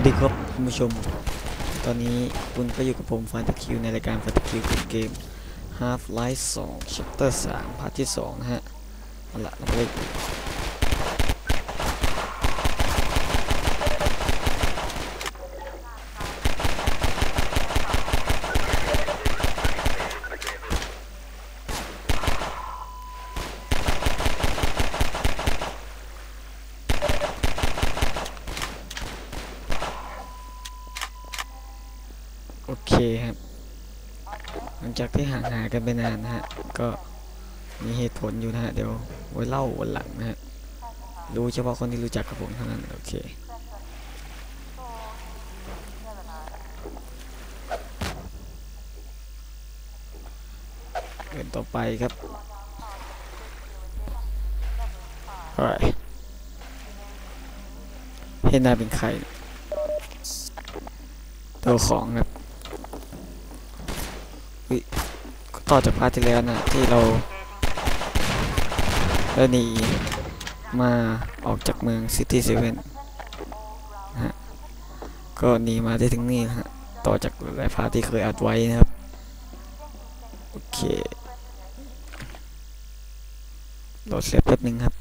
วัสดีครับคุณผู้ชม ตอนนี้คุณก็อยู่กับผมฟันตะคิวในรายการฟันตะคิวเกม Half Life 2 Chapter 3พาร์ทที่2นะฮะเอาละเราไป โอเคครับ หลังจากที่ห่างหายกันไปนานนะฮะ ก็มีเหตุผลอยู่นะฮะ เดี๋ยวไว้เล่าวันหลังนะฮะ รู้เฉพาะคนที่รู้จักกับผมเท่านั้น โอเคเดินต่อไปครับไปเห็นนาเป็นใคร ตัวของครับ ต่อจากพาร์ทที่แล้วนะที่เราได้หนีมาออกจากเมืองซิตี้เซเว่นนะฮะก็หนีมาได้ถึงนี่ฮะต่อจากหลายพาร์ทที่เคยอัดไว้นะครับโอเคโหลดเซฟแป๊บหนึ่งครับ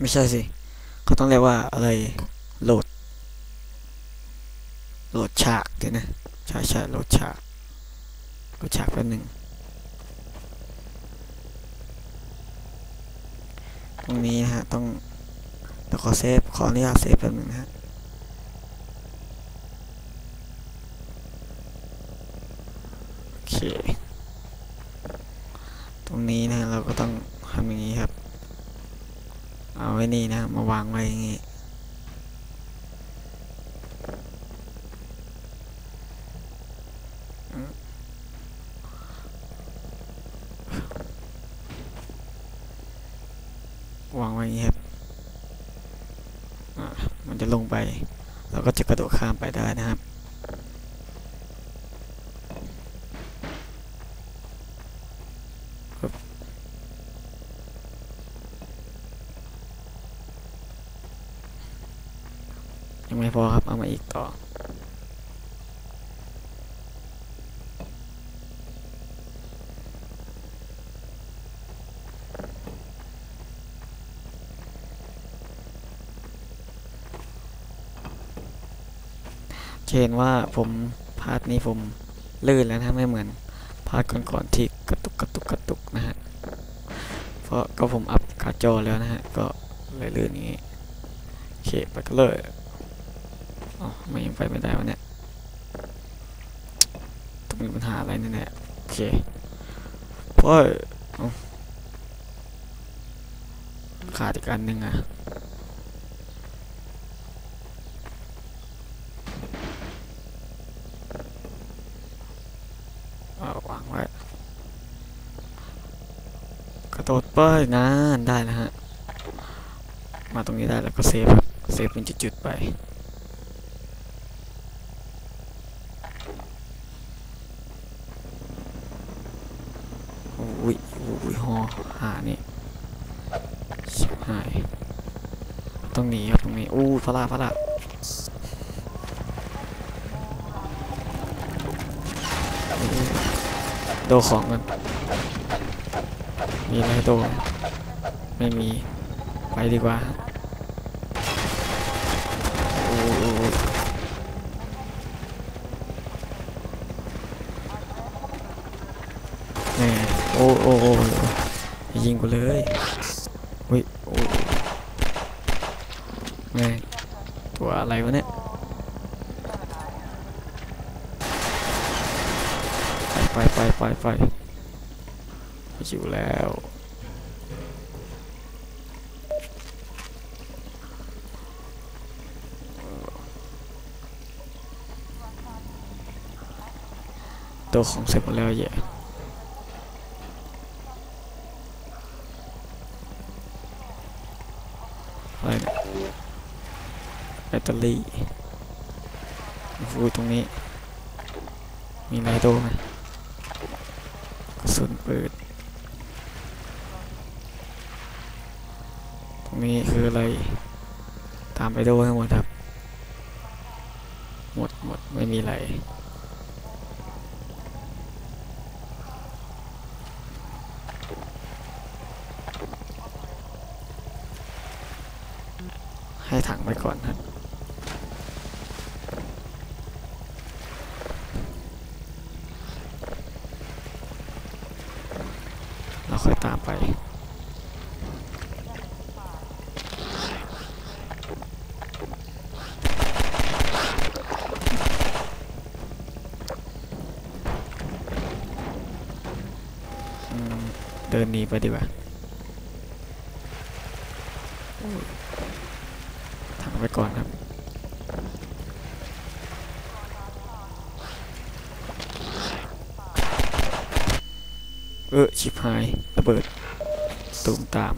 ไม่ใช่สิเขาต้องเรียกว่าอะไร โหลดฉากเดี๋ยวนะใช่ใช่โหลดฉากโหลดฉากแป๊บหนึ่งตรงนี้นะฮะต้องเดี๋ยวขอเซฟขออนุญาตเซฟแป๊บหนึ่งนะฮะโอเคตรงนี้นะเราก็ต้องทำอย่างนี้ครับ เอาไว้นี่นะมาวางไว้อย่างนี้ วางไว้อย่างนี้ครับอะ มันจะลงไป เราก็จะกระโดดข้ามไปได้นะครับยังไม่พอครับ เอามาอีกต่อ เห็นว่าผมพาร์ทนี้ผมลื่นแล้วนะไม่เหมือนพาร์ทก่อนๆที่กระตุกกระตุกกระตุกนะฮะเพราะก็ผมอัพการ์ดจอแล้วนะฮะก็เลยลื่นอย่างนี้โอเคไปกันเลยอ๋อไม่ยังไปไม่ได้วะเนี่ยต้องมีปัญหาอะไรแน่ๆโอเคเพราะเอ้าขาดอีกอันหนึ่งอะเอาวางไว้ กระโดดไปนานะได้นะฮะ มาตรงนี้ได้แล้วก็เซฟเซฟเป็นจุดๆไปอุ้ยอุ้ยหอหานี่ชิบหายต้องนีครับตรงนี้อู้พลาพลาโดของกัน มีอะไรให้โดไม่มี ไปดีกว่าโอ้โอ้แหมโอ้โอ้ยิงกูเลยอุ้ยโอ้แม่ตัวอะไรวะเนี่ยไปไปไปไป ไปชิวแล้ว ตัวของเสร็จหมดแล้วแย่อะไรเลยแบตเตอรี่ฟูตรงนี้ มีอะไรโดไหมกระสุนปืนต รงนี้คืออะไร ตามไปดูให้งหมดครับ หมดหมดไม่มีอะไรให้ถังไปก่อนครับเราค่อยตามไป อืม เดินหนีไปดีกว่าถังไปก่อนครับเออชิบหายระเบิดตูมตาม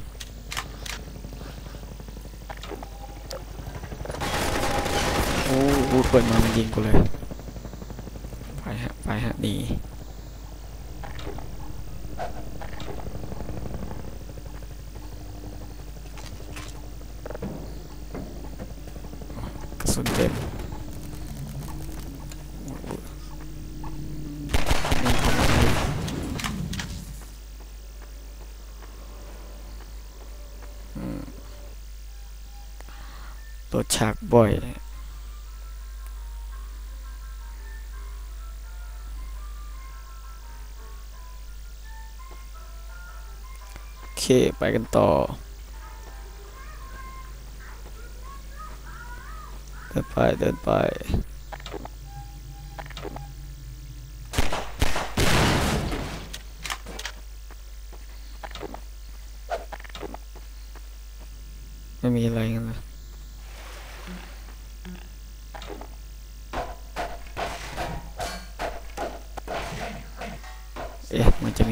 โอ้โหเปิดมามันยิงกูเลย ไปฮะ ไปฮะหนีกระสุนเต็มโอ้โหนี่ทำอะไรอืม รถฉากบ่อย โอเค ไปกันต่อเดินไป เดินไปไม่มีอะไรกันเลย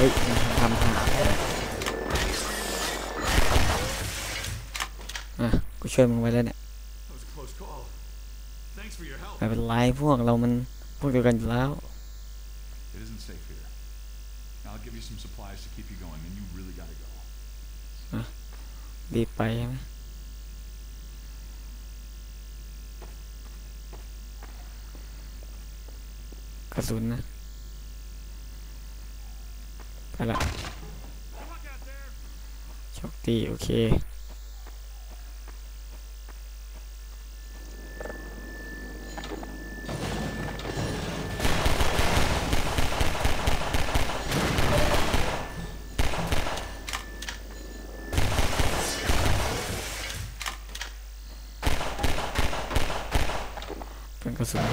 ฮ้ยมันทำหาอะกูช่วยมึงไว้แล้วเนี่ย That was a close call. Thanks for your help. ไม่เป็นไรพวกเรามันพวกเดียวกันอยู่แล้ว It isn't safe here. Now I'll give you some supplies to keep you going, and you really gotta go. รีบไปใช่ไหมกระสุนนะ ไปละ Look out there! โชคดีโอเคเป็นกระสุน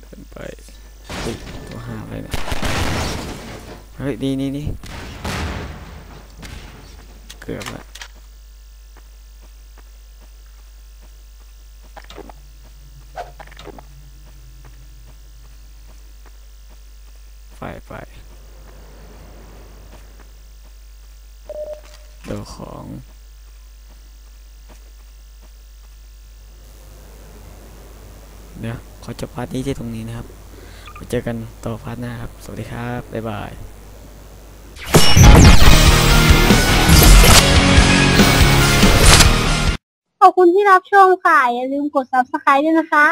เดินไปเฮ้ยตัวหาอะไรเนี่ย เฮ้ยดีนี่นี่เกือบละไปไปเดี๋ยวของเดี๋ยวขอจบพาร์ทนี้ที่ตรงนี้นะครับ ไปเจอกันต่อพาร์ทหน้าครับ สวัสดีครับ บ๊ายบาย ขอบคุณที่รับชมค่ะ อย่าลืมกด subscribe ด้วยนะคะ